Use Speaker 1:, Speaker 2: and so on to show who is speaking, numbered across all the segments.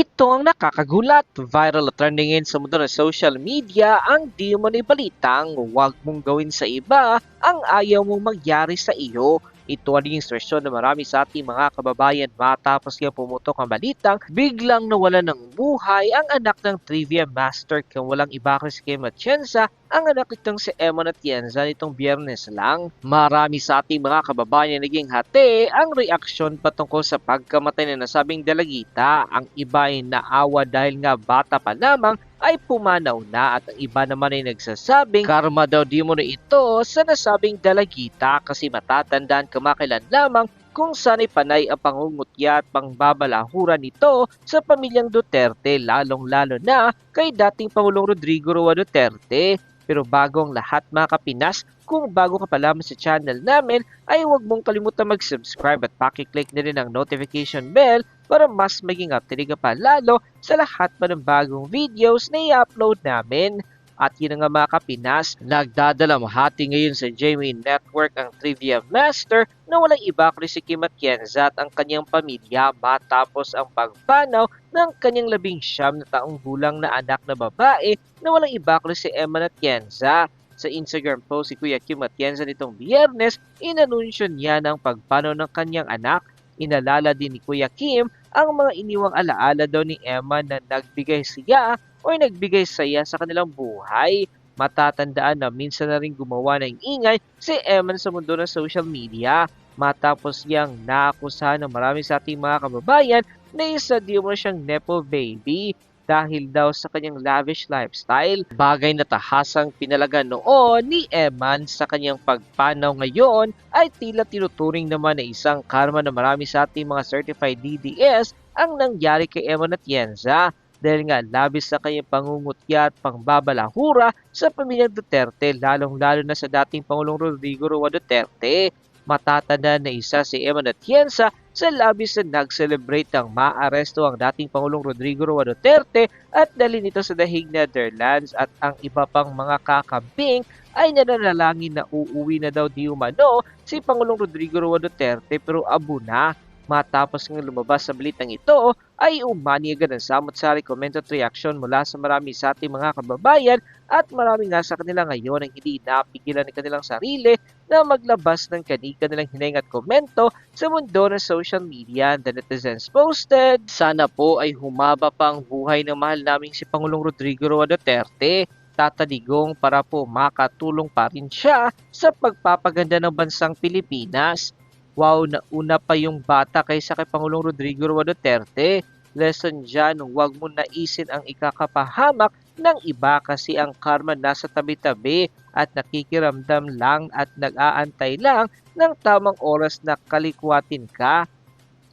Speaker 1: Ito ang nakakagulat, viral at trendingin sa mundo ng social media ang di mo ni balitang huwag mong gawin sa iba ang ayaw mong mangyari sa iyo. Ito ang naging instruksyon ng marami sa ating mga kababayan matapos nga pumutok ang balitang biglang nawala ng buhay ang anak ng trivia master kung walang iba kasi kay Matienza ang anak nitong si Emma Atienza nitong biyernes lang. Marami sa ating mga kababayan naging hati ang reaksyon patungkol sa pagkamatay na nasabing dalagita. Ang iba ay naawa dahil nga bata pa lamang ay pumanaw na at ang iba naman ay nagsasabing karma daw di mo na ito sa nasabing dalagita kasi matatandaan kamakailan lamang kung sana'y panay ang pangungutya at pangbabalahura nito sa pamilyang Duterte lalong-lalo na kay dating Pangulong Rodrigo Roa Duterte. Pero bago ang lahat mga kapinas, kung bago ka pa lamang sa channel namin, ay huwag mong kalimutan mag-subscribe at pakiclick na rin ang notification bell para mas maging updated ka pa lalo sa lahat pa ng bagong videos na i-upload namin. At yun na nga mga kapinas, nagdadalamhati ngayon sa Jamie Network ang Trivia Master na walang iba kundi si Kim Atienza at ang kanyang pamilya matapos ang pagpanaw ng kanyang labing siyam na taong gulang na anak na babae na walang iba kundi si Emma Atienza. Sa Instagram post si Kuya Kim Atienza nitong biyernes, inanunsyo niya ng pagpanaw ng kanyang anak. Inalala din ni Kuya Kim ang mga iniwang alaala daw ni Emma na nagbigay siya o nagbigay saya sa kanilang buhay. Matatandaan na minsan na rin gumawa ng ingay si Eman sa mundo ng social media matapos niyang naakusahan ng marami sa ating mga kababayan na isa di mo siyang nepo baby dahil daw sa kanyang lavish lifestyle. Bagay na tahasang pinalaga noon ni Eman sa kanyang pagpanaw ngayon ay tila tinuturing naman na isang karma na marami sa ating mga certified DDS ang nangyari kay Eman Atienza dahil nga labis sa kanyang pangungutya at pangbabalahura sa pamilyang Duterte lalong-lalo na sa dating Pangulong Rodrigo Roa Duterte. Matatanda na isa si Emma Atienza sa labis na nag-celebrate ng maaresto ang dating Pangulong Rodrigo Roa Duterte at dali nito sa dahig Netherlands at ang iba pang mga kakamping ay nananalangin na uuwi na daw di umano si Pangulong Rodrigo Roa Duterte pero abo na Matapos ng lumabas sa balitang ito, ay umani agad ang samot-sari comment at reaction mula sa marami sa ating mga kababayan at marami nga sa kanila ngayon ang hindi napigilan ng kanilang sarili na maglabas ng kani-kanilang hineng at komento sa mundo ng social media and the netizens posted. Sana po ay humaba pa ang buhay ng mahal naming si Pangulong Rodrigo Roa Duterte tataligong para po makatulong pa rin siya sa pagpapaganda ng bansang Pilipinas. Wow, nauna pa yung bata kaysa kay Pangulong Rodrigo Duterte. Lesson dyan, huwag mo naisin ang ikakapahamak ng iba kasi ang karma nasa tabi-tabi at nakikiramdam lang at nag-aantay lang ng tamang oras na kalikwatin ka.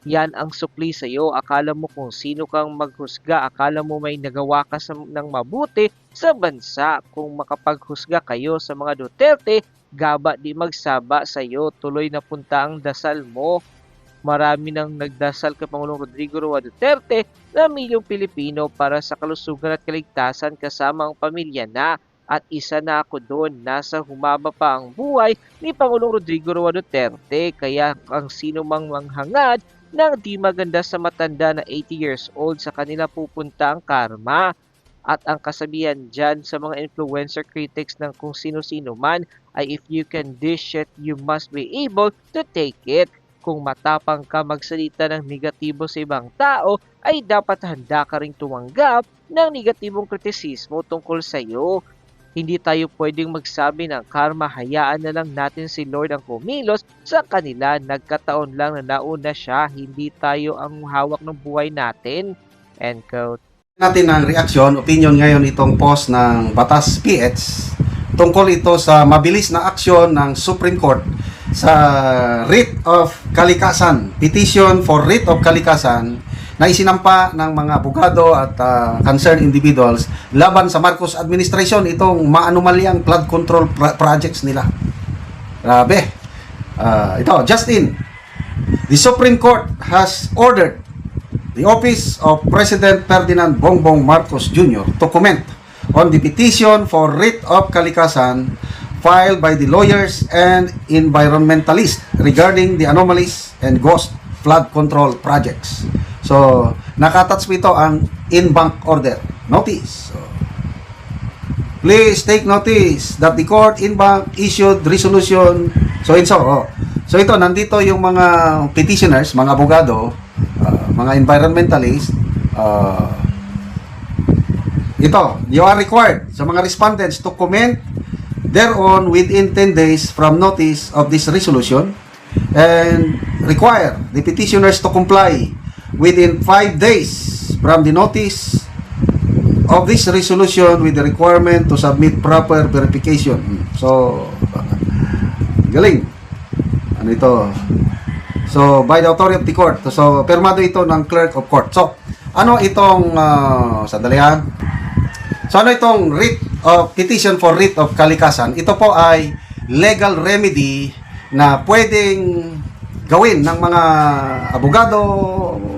Speaker 1: Yan ang supli sa iyo. Akala mo kung sino kang maghusga. Akala mo may nagawa ka sa, ng mabuti sa bansa. Kung makapaghusga kayo sa mga Duterte, gaba di magsaba sa iyo. Tuloy na punta ang dasal mo. Marami nang nagdasal kay Pangulong Rodrigo Roa Duterte na milyong Pilipino para sa kalusugan at kaligtasan kasama ang pamilya na at isa na ako doon. Nasa humaba pa ang buhay ni Pangulong Rodrigo Roa Duterte kaya ang sino mang manghangad ng di maganda sa matanda na 80 years old sa kanila pupunta ang karma. At ang kasabihan dyan sa mga influencer critics ng kung sino-sino man ay if you can dish it, you must be able to take it. Kung matapang ka magsalita ng negatibo sa ibang tao, ay dapat handa ka ring tumanggap ng negatibong kritisismo tungkol sa iyo. Hindi tayo pwedeng magsabi ng karma, hayaan na lang natin si Lord ang kumilos sa kanila. Nagkataon lang na nauna siya, hindi tayo ang hawak ng buhay natin. End quote.
Speaker 2: natin ang reaksyon, opinion ngayon itong post ng Batas PH tungkol ito sa mabilis na aksyon ng Supreme Court sa writ of kalikasan, petition for writ of kalikasan na isinampa ng mga abogado at ah, concerned individuals laban sa Marcos administration itong maanumalyang flood control pro- projects nila. Grabe. Ah, ito, Justin. The Supreme Court has ordered the office of President Ferdinand Bongbong Marcos Jr. to comment on the petition for writ of kalikasan filed by the lawyers and environmentalists regarding the anomalies and ghost flood control projects. So, nakatouch po ito ang in-bank order. Notice. So, please take notice that the court in-bank issued resolution so and so. Oh. So ito, nandito yung mga petitioners, mga abogado, uh, mga environmentalists, uh, ito, you are required sa mga respondents to comment thereon within 10 days from notice of this resolution and require the petitioners to comply within 5 days from the notice of this resolution with the requirement to submit proper verification. So, galing. Ano ito? So, by the authority of the court. So, permado ito ng clerk of court. So, ano itong, uh, sandali ha? So, ano itong writ of petition for writ of kalikasan? Ito po ay legal remedy na pwedeng gawin ng mga abogado,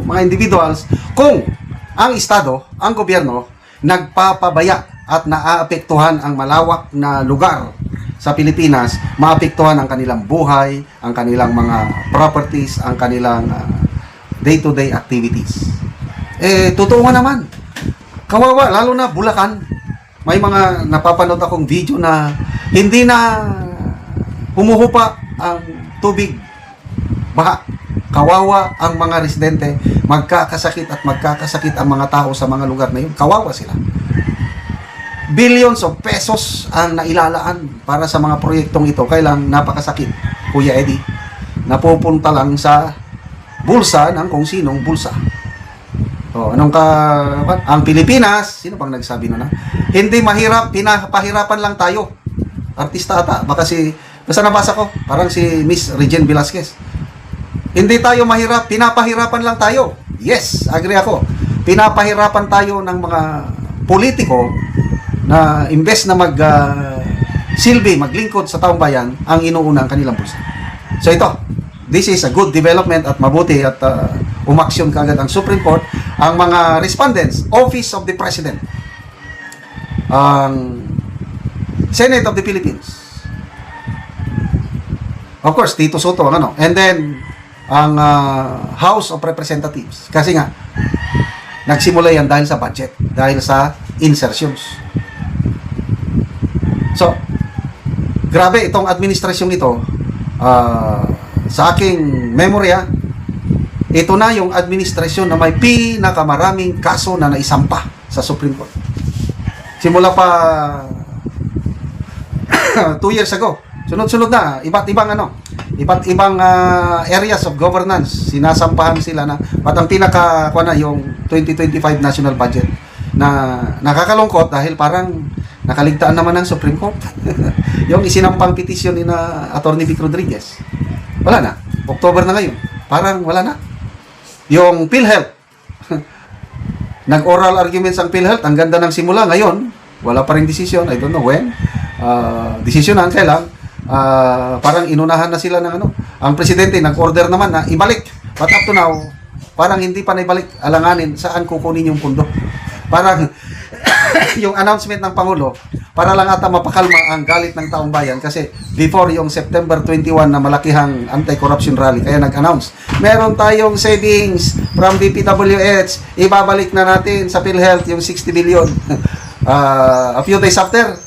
Speaker 2: mga individuals, kung ang Estado, ang gobyerno, nagpapabaya at naaapektuhan ang malawak na lugar sa Pilipinas, maapektuhan ang kanilang buhay, ang kanilang mga properties, ang kanilang ah, day-to-day activities. Eh, totoo naman. Kawawa, lalo na Bulacan. May mga napapanood akong video na hindi na humuhupa ang tubig. Baha. Kawawa ang mga residente. Magkakasakit at magkakasakit ang mga tao sa mga lugar na yun. Kawawa sila. Billions of pesos ang nailalaan para sa mga proyektong ito. Kailang napakasakit, Kuya Eddie. Napupunta lang sa bulsa ng kung sinong bulsa. Oh, anong ka ang Pilipinas, sino bang nagsabi na na? Hindi mahirap, pinapahirapan lang tayo. Artista ata, baka si basta nabasa ko, parang si Miss Regine Velasquez. Hindi tayo mahirap, pinapahirapan lang tayo. Yes, agree ako. Pinapahirapan tayo ng mga politiko na imbes na mag ah, silbi, maglingkod sa taong bayan, ang inuuna ang kanilang bulsa. So ito, this is a good development at mabuti at uh, umaksyon kagad ang Supreme Court ang mga respondents, Office of the President, ang Senate of the Philippines, of course, Tito Soto, ang ano, and then ang uh, House of Representatives. Kasi nga, nagsimula yan dahil sa budget, dahil sa insertions. So, grabe itong administrasyong ito, ah, sa aking memory ah, ito na yung administrasyon na may pinakamaraming kaso na naisampa sa Supreme Court. Simula pa two years ago. Sunod-sunod na, iba't ibang ano, iba't ibang ah, areas of governance, sinasampahan sila na, at ang pinaka, kuha na, yung 2025 national budget na nakakalungkot dahil parang nakaligtaan naman ng Supreme Court. yung isinampang petition ni na Attorney Vic Rodriguez. Wala na. October na ngayon. Parang wala na. Yung PhilHealth. Nag-oral arguments ang PhilHealth. Ang ganda ng simula. Ngayon, wala pa rin decision. I don't know when. Uh, decisionan kailan. Uh, parang inunahan na sila ng ano. Ang presidente nag-order naman na ibalik. But up to now, parang hindi pa naibalik alanganin saan kukunin yung pundo. Parang yung announcement ng Pangulo para lang ata mapakalma ang galit ng taong bayan kasi before yung September 21 na malakihang anti-corruption rally kaya nag-announce meron tayong savings from DPWH ibabalik na natin sa PhilHealth yung 60 billion Ah, a few days after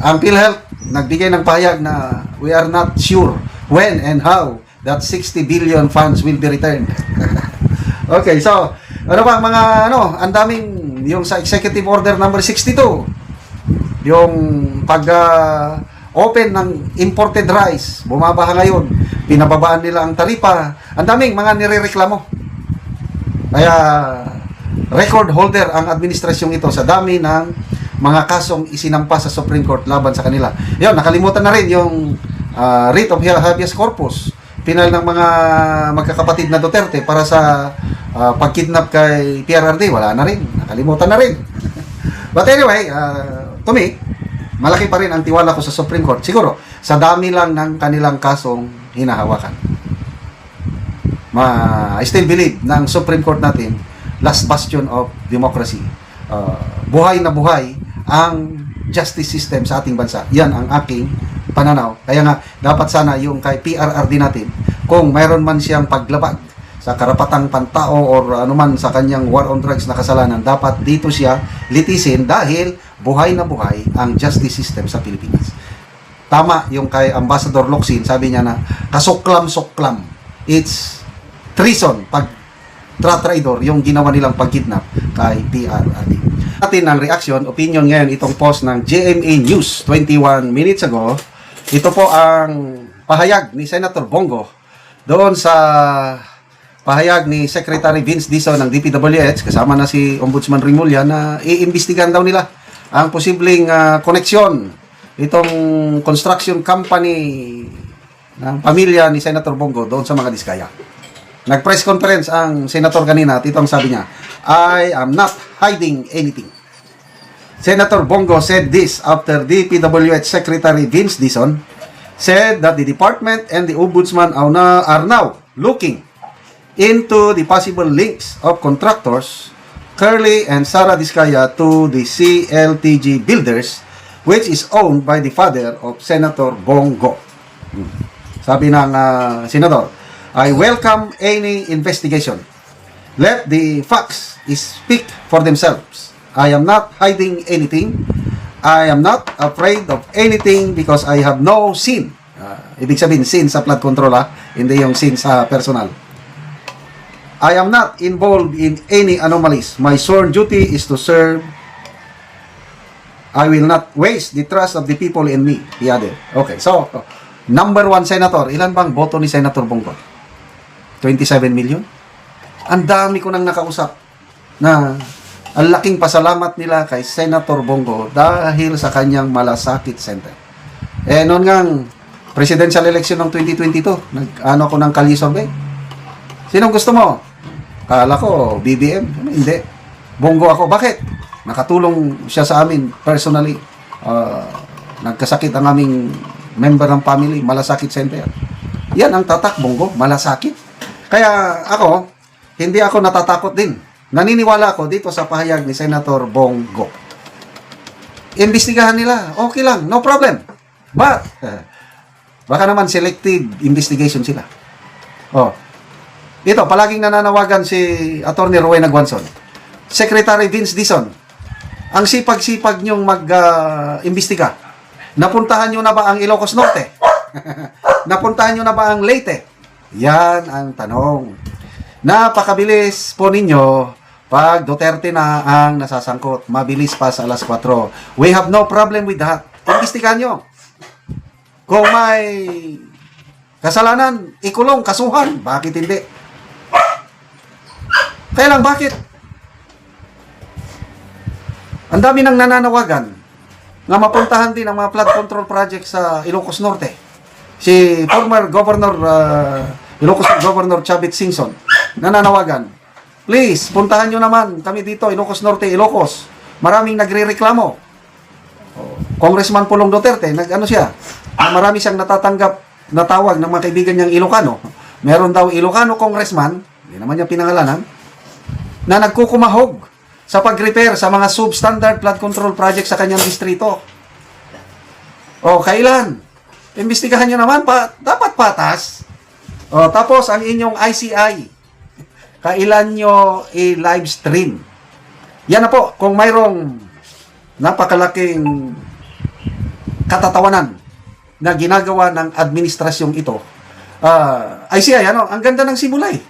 Speaker 2: ang PhilHealth nagbigay ng pahayag na we are not sure when and how that 60 billion funds will be returned. Okay so ano ba mga ano ang daming yung sa executive order number 62 yung pag ah, open ng imported rice bumaba ngayon pinababaan nila ang taripa ang daming mga nirereklamo. Kaya record holder ang administrasyong ito sa dami ng mga kasong isinampa sa Supreme Court laban sa kanila. Yun, nakalimutan na rin yung ah, writ of habeas corpus pinal ng mga magkakapatid na Duterte para sa ah, pagkidnap kay PRRD. Wala na rin. Nakalimutan na rin. But anyway, ah, to me, malaki pa rin ang tiwala ko sa Supreme Court. Siguro, sa dami lang ng kanilang kasong hinahawakan. Ma, I still believe na Supreme Court natin, last bastion of democracy. Uh, buhay na buhay ang justice system sa ating bansa. Yan ang aking pananaw. Kaya nga, dapat sana yung kay PRRD natin, kung mayroon man siyang paglabag sa karapatang pantao or anuman sa kanyang war on drugs na kasalanan, dapat dito siya litisin dahil buhay na buhay ang justice system sa Pilipinas. Tama yung kay Ambassador Locsin, sabi niya na kasuklam-suklam. It's treason pag tra-traidor yung ginawa nilang pagkidnap kay PRRD. Atin ang reaction, opinion ngayon itong post ng GMA News 21 minutes ago. Ito po ang pahayag ni Senator Bongo doon sa pahayag ni Secretary Vince Dizon ng DPWH kasama na si Ombudsman Rimulya na iimbestigahan daw nila ang posibleng ah, koneksyon itong construction company ng pamilya ni Senator Bongo doon sa mga diskaya. Nag-press conference ang senator kanina at ito ang sabi niya, I am not hiding anything. Senator Bongo said this after DPWH Secretary Vince Dizon said that the department and the ombudsman are now, looking into the possible links of contractors Curly and Sara Diskaya to the CLTG Builders which is owned by the father of Senator Bongo. Hmm. Sabi ng ah, senador, I welcome any investigation. Let the facts speak for themselves. I am not hiding anything. I am not afraid of anything because I have no sin. Ah, ibig sabihin, sin sa flood control ha, hindi yung sin sa personal. I am not involved in any anomalies. My sworn duty is to serve. I will not waste the trust of the people in me. He added. Okay, so, number one senator. Ilan bang boto ni Senator Bongo? 27 million? Ang dami ko nang nakausap na ang laking pasalamat nila kay Senator Bongo dahil sa kanyang malasakit center. Eh, noon ngang presidential election ng 2022, nag-ano ko ng Kali survey. Sinong gusto mo? Kala ko, BBM. Hindi. Bongo ako. Bakit? Nakatulong siya sa amin personally. Ah, nagkasakit ang aming member ng family, malasakit center. Yan ang tatak, Bongo, malasakit. Kaya ako, hindi ako natatakot din. Naniniwala ako dito sa pahayag ni Senator Bongo. Imbestigahan nila, okay lang, no problem. But, baka naman selective investigation sila. Oh, ito, palaging nananawagan si Attorney Rowena Guanzon. Secretary Vince Dizon, ang sipag-sipag niyong mag-imbestiga. Napuntahan niyo na ba ang Ilocos Norte? Napuntahan niyo na ba ang Leyte? Yan ang tanong. Napakabilis po ninyo pag Duterte na ang nasasangkot. Mabilis pa sa alas 4. We have no problem with that. Imbestigahan niyo. Kung may kasalanan, ikulong, kasuhan. Bakit hindi? Kaya lang, bakit? Ang dami nang nananawagan nga mapuntahan din ang mga flood control project sa Ilocos Norte. Si former Governor uh, Ilocos Governor Chavit Singson nananawagan. Please, puntahan nyo naman kami dito, Ilocos Norte, Ilocos. Maraming nagre-reklamo. Oh, Congressman Pulong Duterte, nag-ano siya, na marami siyang natatanggap na tawag ng mga kaibigan niyang Ilocano. Meron daw Ilocano congressman, hindi naman niya pinangalanan, na nagkukumahog sa pag-repair sa mga substandard flood control project sa kanyang distrito. O, kailan? Imbestigahan nyo naman, pa, dapat patas. O, tapos, ang inyong ICI, kailan nyo i-live stream. Yan na po, kung mayroong napakalaking katatawanan na ginagawa ng administrasyong ito, ah ICI, ano, ang ganda ng simula eh.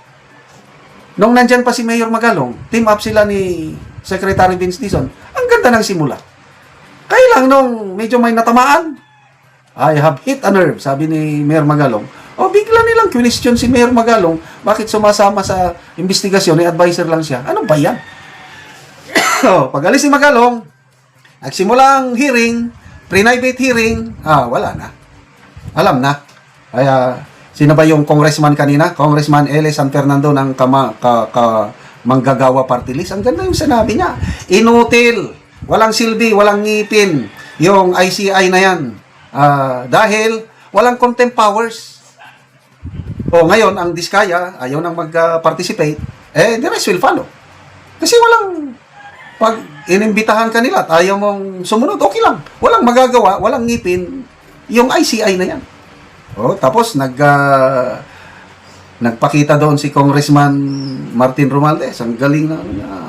Speaker 2: Nung nandyan pa si Mayor Magalong, team up sila ni Secretary Vince Dizon. Ang ganda ng simula. Kaya nung medyo may natamaan, I have hit a nerve, sabi ni Mayor Magalong. O bigla nilang question si Mayor Magalong, bakit sumasama sa investigasyon, ni advisor lang siya. Ano ba yan? o, pag alis ni Magalong, nagsimula ang hearing, private hearing, ah, wala na. Alam na. Kaya, sino ba yung congressman kanina? Congressman L. San Fernando ng kama, ka, ka, manggagawa party list. Ang ganda yung sinabi niya. Inutil. Walang silbi, walang ngipin. Yung ICI na yan. Ah, dahil walang contempt powers. O ngayon, ang Diskaya, ayaw nang mag-participate, eh, the rest will follow. Kasi walang, pag inimbitahan ka nila at ayaw mong sumunod, okay lang. Walang magagawa, walang ngipin, yung ICI na yan. Oh, tapos nag ah, Nagpakita doon si Congressman Martin Romualdez. Ang galing na.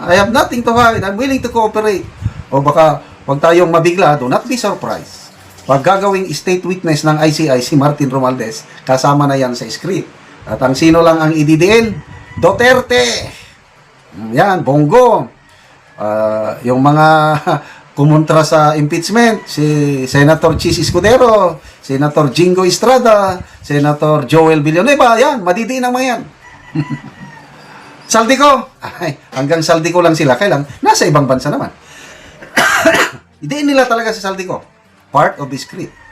Speaker 2: I have nothing to hide. I'm willing to cooperate. O baka, wag tayong mabigla. Do not be surprised. Pag gagawing state witness ng ICI si Martin Romualdez, kasama na yan sa script. At ang sino lang ang ididiin? Duterte! Yan, Bongo. Ah, yung mga kumontra sa impeachment, si Senator Chis Escudero, Senator Jingo Estrada, Senator Joel Villanueva, yan, madidiin ang mga yan. Saldico, ay, hanggang Saldico lang sila, kailang nasa ibang bansa naman. Idiin nila talaga si Saldico. Part of the script.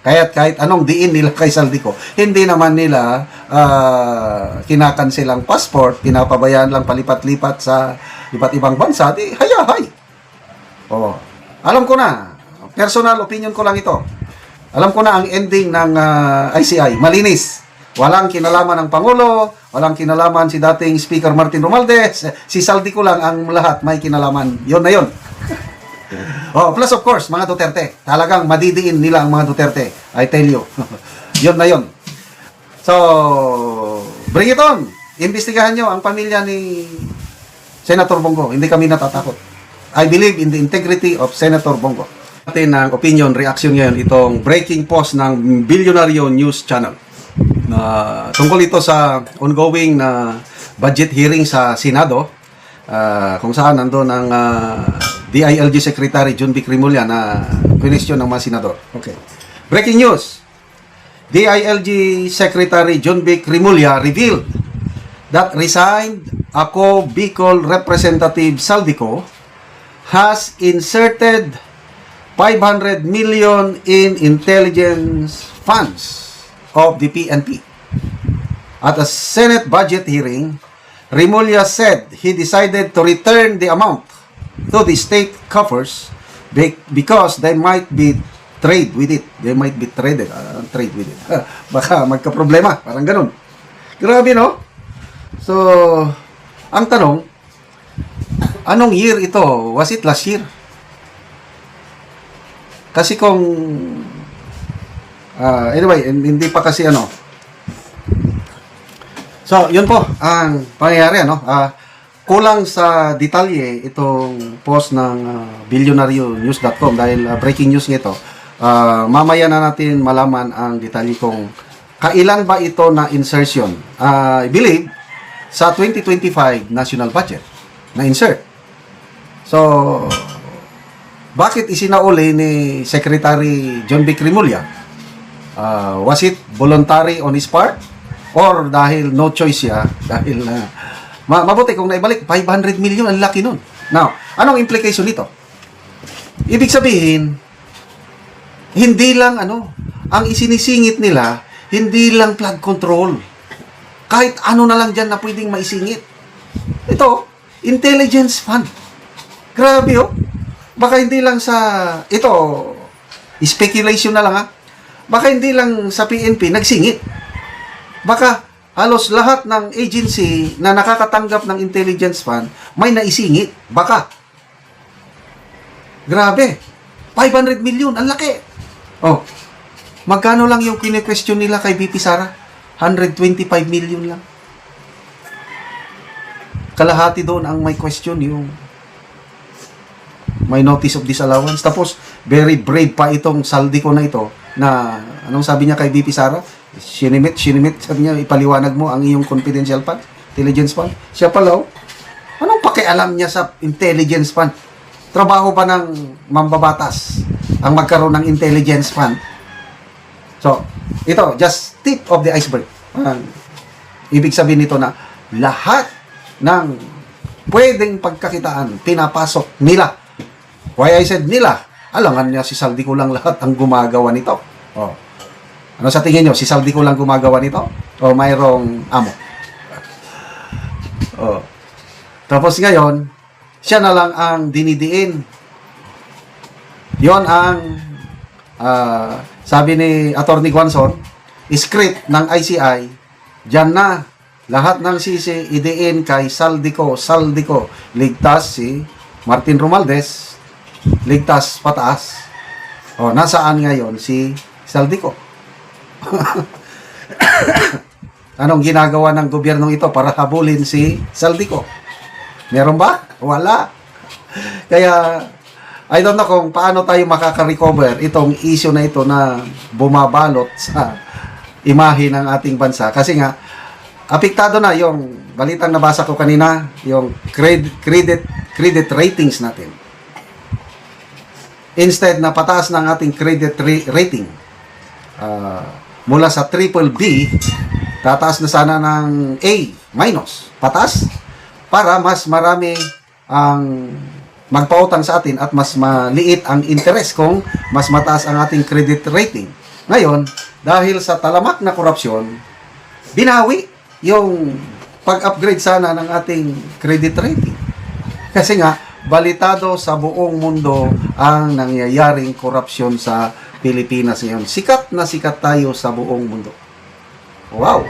Speaker 2: Kahit kahit anong diin nila kay Saldico, hindi naman nila ah, kinakansilang passport, pinapabayaan lang palipat-lipat sa iba't ibang bansa, di hayahay. Oh. Alam ko na, personal opinion ko lang ito. Alam ko na ang ending ng ah, ICI, malinis. Walang kinalaman ng Pangulo, walang kinalaman si dating Speaker Martin Romualdez, si Saldico lang ang lahat may kinalaman. Yon na yon. Oh, plus of course, mga Duterte. Talagang madidiin nila ang mga Duterte. I tell you. yon na yon. So, bring it on. Imbestigahan nyo ang pamilya ni Senator Bongo. Hindi kami natatakot. I believe in the integrity of Senator Bongo. Atin ang opinion, reaction ngayon itong breaking post ng Billionario News Channel. Na tungkol ito sa ongoing na budget hearing sa Senado ah, kung saan nandoon ang ah, DILG Secretary John B. Crimulya na question ng mga senador. Okay. Breaking news. DILG Secretary John B. Crimulya revealed that resigned ako Bicol Representative Saldico has inserted 500 million in intelligence funds of the PNP. At a Senate budget hearing, Rimulya said he decided to return the amount to the state coffers be- because they might be trade with it. They might be traded, uh, trade with it. Baka magka-problema, parang ganun. Grabe, no? So, ang tanong, anong year ito? Was it last year? Kasi kung ah, anyway, hin- hindi pa kasi ano. So, yun po ang pangyayari ano. Ah, kulang sa detalye itong post ng uh, billionarionews.com dahil ah, breaking news nito. Ah, mamaya na natin malaman ang detalye kung kailan ba ito na insertion. Ah, I believe sa 2025 national budget na insert. So, bakit isinauli ni Secretary John B. Crimulya? Ah, was it voluntary on his part? Or dahil no choice siya? Dahil na ma- mabuti kung naibalik, 500 million, ang laki nun. Now, anong implication nito? Ibig sabihin, hindi lang ano, ang isinisingit nila, hindi lang flood control. Kahit ano na lang dyan na pwedeng maisingit. Ito, intelligence fund. Grabe oh. Baka hindi lang sa, ito, speculation na lang ha. Baka hindi lang sa PNP nagsingit. Baka halos lahat ng agency na nakakatanggap ng intelligence fund may naisingit. Baka. Grabe. 500 million. Ang laki. Oh. Magkano lang yung kine-question nila kay BP Sara? 125 million lang. Kalahati doon ang may question yung may notice of disallowance. Tapos, very brave pa itong saldi ko na ito na, anong sabi niya kay BP Sara? Sinimit, sinimit, sabi niya, ipaliwanag mo ang iyong confidential fund, intelligence fund. Siya pala, oh. Anong pakialam niya sa intelligence fund? Trabaho pa ng mambabatas ang magkaroon ng intelligence fund. So, ito, just tip of the iceberg. Ang ibig sabihin nito na lahat ng pwedeng pagkakitaan, pinapasok nila. Why I said nila? Alangan niya si Saldi ko lang lahat ang gumagawa nito. Oh. Ano sa tingin nyo? Si Saldi ko lang gumagawa nito? O mayroong amo? Oh. Tapos ngayon, siya na lang ang dinidiin. Yon ang ah, sabi ni Attorney Guanzon, script ng ICI, dyan na lahat ng sisi idiin kay Saldico, Saldico, ligtas si Martin Romualdez, ligtas pataas. O, nasaan ngayon si Saldico? Anong ginagawa ng gobyernong ito para habulin si Saldico? Meron ba? Wala. Kaya, I don't know kung paano tayo makaka-recover itong issue na ito na bumabalot sa imahe ng ating bansa. Kasi nga, apektado na yung balitang nabasa ko kanina, yung credit, credit, credit ratings natin. Instead na pataas ng ating credit ra- rating, ah, mula sa triple B, tataas na sana ng A minus, pataas, para mas marami ang magpautang sa atin at mas maliit ang interest kung mas mataas ang ating credit rating. Ngayon, dahil sa talamak na korupsyon, binawi yung pag-upgrade sana ng ating credit rating. Kasi nga, balitado sa buong mundo ang nangyayaring korupsyon sa Pilipinas ngayon. Sikat na sikat tayo sa buong mundo. Wow!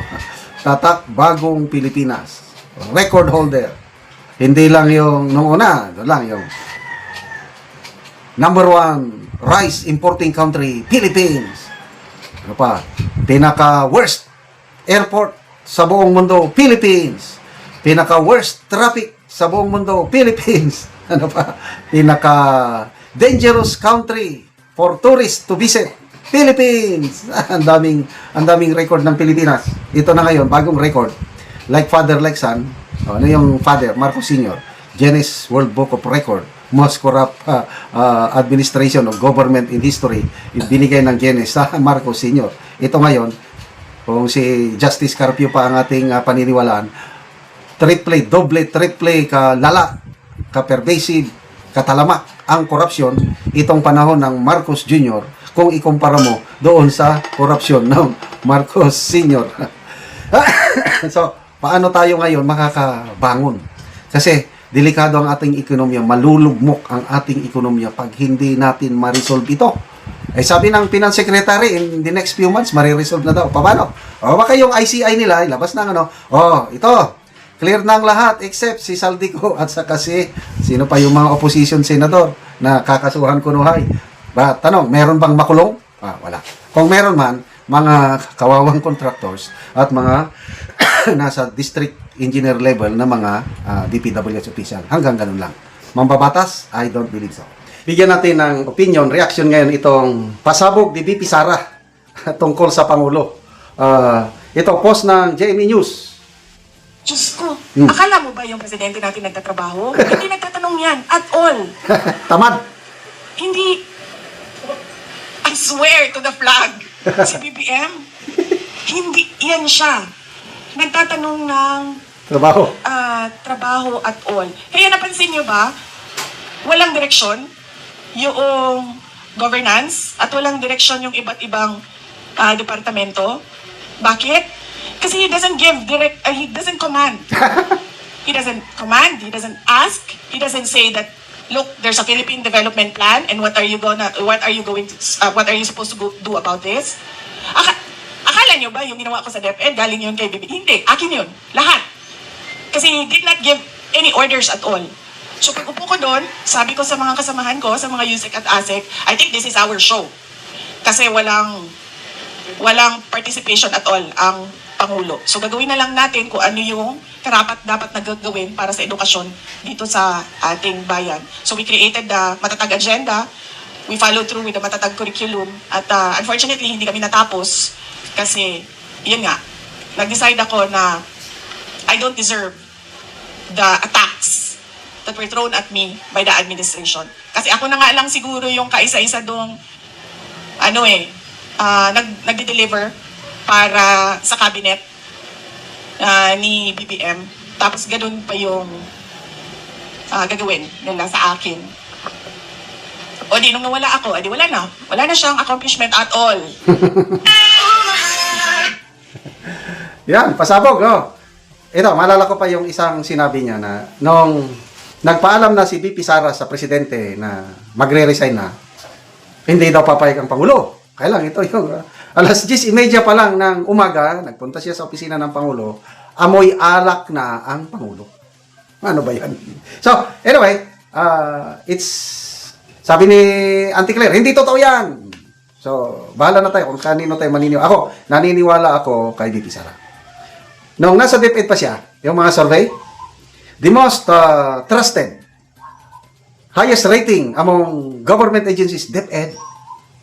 Speaker 2: Tatak bagong Pilipinas. Record holder. Hindi lang yung nung una, doon lang yung number one rice importing country, Philippines. Ano pa? Pinaka worst airport sa buong mundo, Philippines. Pinaka worst traffic sa buong mundo, Philippines. Ano pa? Pinaka dangerous country for tourists to visit, Philippines. ang daming ang daming record ng Pilipinas. Ito na ngayon, bagong record. Like father like son. O, ano yung father? Marcos Sr. Guinness World Book of Record. Most corrupt uh, uh, administration of government in history. Binigay ng Guinness sa Marcos Sr. Ito ngayon, kung si Justice Carpio pa ang ating uh, paniniwalaan, triple, doble, triple ka lala, ka pervasive, katalamak ang korupsyon itong panahon ng Marcos Jr. kung ikumpara mo doon sa korupsyon ng Marcos Sr. so, paano tayo ngayon makakabangon? Kasi, delikado ang ating ekonomiya, malulugmok ang ating ekonomiya pag hindi natin ma-resolve ito. Eh sabi ng Finance Secretary, in the next few months, mariresolve na daw. Paano? O baka yung ICI nila, ilabas na ano, oh, ito, clear na lahat except si Saldico at saka si, sino pa yung mga opposition senador na kakasuhan kunuhay. Ba, tanong, meron bang makulong? Ah, wala. Kung meron man, mga kawawang contractors at mga nasa district engineer level na mga ah, DPWH official. Hanggang ganun lang. Mambabatas? I don't believe so. Bigyan natin ng opinion, reaction ngayon itong pasabog ni BP Sara tungkol sa Pangulo. Ah, ito, post ng JME News.
Speaker 3: Diyos ko,
Speaker 2: Hmm.
Speaker 3: akala mo ba yung presidente natin nagtatrabaho? Hindi nagtatanong yan at all.
Speaker 2: Tamad.
Speaker 3: Hindi, I swear to the flag, si BBM, hindi yan siya. Nagtatanong ng
Speaker 2: Trabaho.
Speaker 3: ah, trabaho at all. Kaya napansin niyo ba, walang direksyon yung governance at walang direksyon yung iba't ibang ah, departamento. Bakit? Kasi he doesn't give direct, ah, he doesn't command. he doesn't command, he doesn't ask, he doesn't say that look, there's a Philippine development plan and what are you gonna what are you going to uh, what are you supposed to go, do about this? Aka, akala niyo ba yung ginawa ko sa DepEd galing yun kay Bibi? Hindi, akin yun. Lahat. Kasi he did not give any orders at all. So pag upo ko doon, sabi ko sa mga kasamahan ko, sa mga USEC at ASEC, I think this is our show. Kasi walang walang participation at all ang Pangulo. So gagawin na lang natin kung ano yung karapat dapat na gagawin para sa edukasyon dito sa ating bayan. So we created the matatag agenda, we followed through with the matatag curriculum, at uh, unfortunately hindi kami natapos kasi yun nga, nag-decide ako na I don't deserve the attacks that were thrown at me by the administration. Kasi ako na nga lang siguro yung kaisa-isa dong ano eh, ah, nag, nagde-deliver para sa cabinet ah, ni BBM. Tapos ganun pa yung ah, gagawin nila sa akin. O di, nung nawala ako, edi wala na. Wala na siyang accomplishment at all.
Speaker 2: Yan, pasabog, no? Ito, maalala ko pa yung isang sinabi niya na nung nagpaalam na si BP Sara sa presidente na magre-resign na, hindi daw papayag ang Pangulo. Kaya lang, ito yung uh, alas 10.30 pa lang ng umaga, nagpunta siya sa opisina ng Pangulo, amoy alak na ang Pangulo. Ano ba yan? So, anyway, uh, it's, sabi ni Auntie Claire, hindi totoo yan. So, bahala na tayo kung kanino tayo maniniwala. Ako, naniniwala ako kay BP Sara. Nung nasa DepEd pa siya, yung mga survey, the most uh, trusted, highest rating among government agencies, DepEd,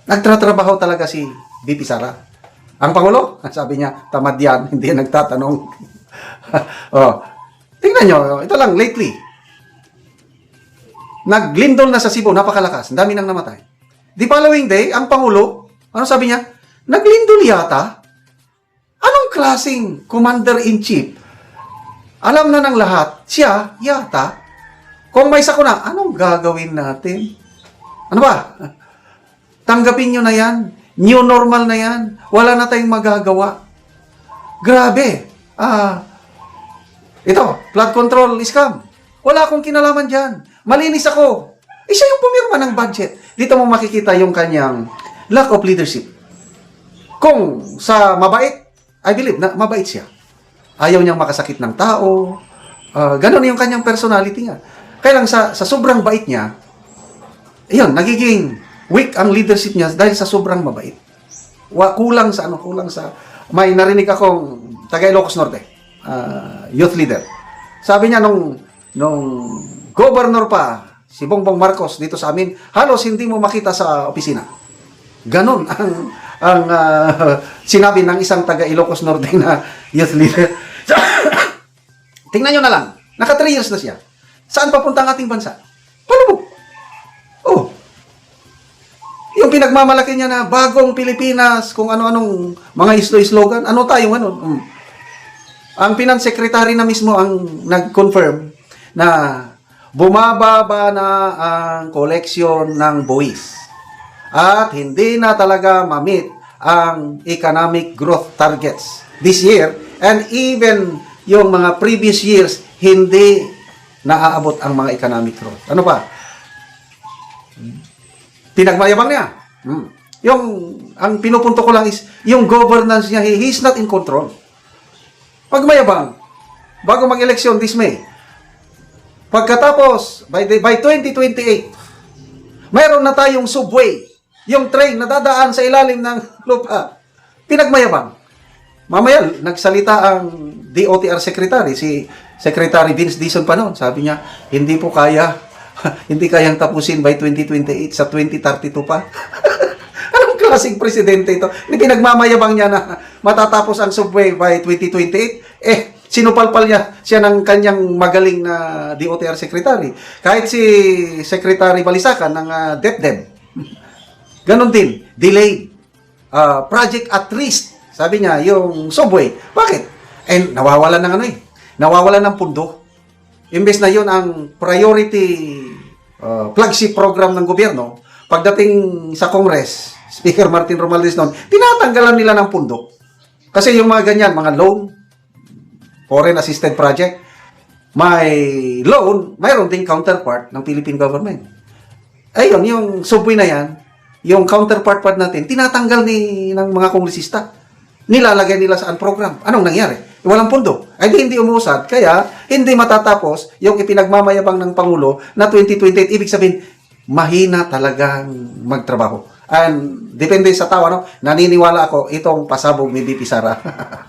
Speaker 2: nagtratrabaho talaga si BP Sara. Ang Pangulo, sabi niya, tamad yan, hindi nagtatanong. oh, tingnan nyo, ito lang, lately, naglindol na sa Cebu, napakalakas, ang dami nang namatay. The following day, ang Pangulo, ano sabi niya? Naglindol yata? Anong klasing commander-in-chief? Alam na ng lahat, siya, yata, kung may sakuna, anong gagawin natin? Ano ba? Tanggapin nyo na yan. New normal na yan. Wala na tayong magagawa. Grabe. Ah, ito, flood control scam. Wala akong kinalaman dyan. Malinis ako. Eh, siya yung pumirma ng budget. Dito mo makikita yung kanyang lack of leadership. Kung sa mabait, I believe na mabait siya. Ayaw niyang makasakit ng tao. Ah, ganon yung kanyang personality nga. Kaya lang sa, sa sobrang bait niya, ayun, nagiging weak ang leadership niya dahil sa sobrang mabait. Wa, kulang sa ano, kulang sa... May narinig akong taga Ilocos Norte, ah, youth leader. Sabi niya nung, nung governor pa, si Bongbong Marcos dito sa amin, halos hindi mo makita sa opisina. Ganon ang ang ah, sinabi ng isang taga Ilocos Norte na youth leader. Tingnan nyo na lang, naka 3 years na siya. Saan papunta ang ating bansa? Palubog. Yung pinagmamalaki niya na bagong Pilipinas, kung ano-anong mga islo-slogan, ano tayo ano? Mm. Ang finance secretary na mismo ang nag-confirm na bumababa na ang koleksyon ng buwis. At hindi na talaga mamit ang economic growth targets this year and even yung mga previous years hindi naaabot ang mga economic growth. Ano pa? Pinagmayabang niya. Hmm. Yung, ang pinupunto ko lang is, yung governance niya, he, he's not in control. Pagmayabang, bago mag-eleksyon this May, pagkatapos, by, the, by 2028, mayroon na tayong subway, yung train na dadaan sa ilalim ng lupa. Pinagmayabang. Mamaya, nagsalita ang DOTR Secretary, si Secretary Vince Dizon pa noon. Sabi niya, hindi po kaya, hindi kayang tapusin by 2028, sa 2032 pa. Anong klaseng presidente ito? Hindi pinagmamayabang niya na matatapos ang subway by 2028. Eh, sinupalpal niya siya ng kanyang magaling na DOTR Secretary. Kahit si Secretary Balisacan ng uh, DepDep. Ganon din, delayed. Uh, project at risk. Sabi niya, yung subway. Bakit? Eh, nawawalan ng ano eh. Nawawalan ng pundo. Imbes na yun ang priority uh, flagship program ng gobyerno, pagdating sa Congress, Speaker Martin Romualdez noon, tinatanggalan nila ng pundo. Kasi yung mga ganyan, mga loan, foreign assisted project, may loan, mayroon ding counterpart ng Philippine government. Ayun, yung subway na yan, yung counterpart part natin, tinatanggal ni ng mga kongresista. Nilalagay nila sa program. Anong nangyari? Walang pundo. Ay di hindi umusad. Kaya, hindi matatapos yung ipinagmamayabang ng Pangulo na 2028. Ibig sabihin, mahina talagang magtrabaho. And depende sa tao, no? naniniwala ako, itong pasabog ni BP Sara,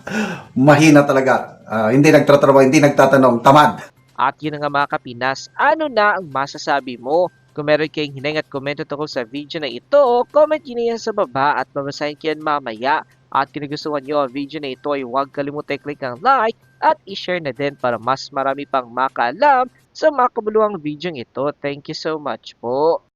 Speaker 2: mahina talaga. Ah, hindi nagtatrabaho, hindi nagtatanong, tamad.
Speaker 1: At yun nga mga kapinas, ano na ang masasabi mo? Kung meron kayong hinang at komento tungkol sa video na ito, comment nyo yan sa baba at babasahin ko yan mamaya. At kung nagustuhan nyo ang video na ito ay huwag kalimutan i-click ang like at i-share na din para mas marami pang makaalam sa makabuluhang video ito. Thank you so much po.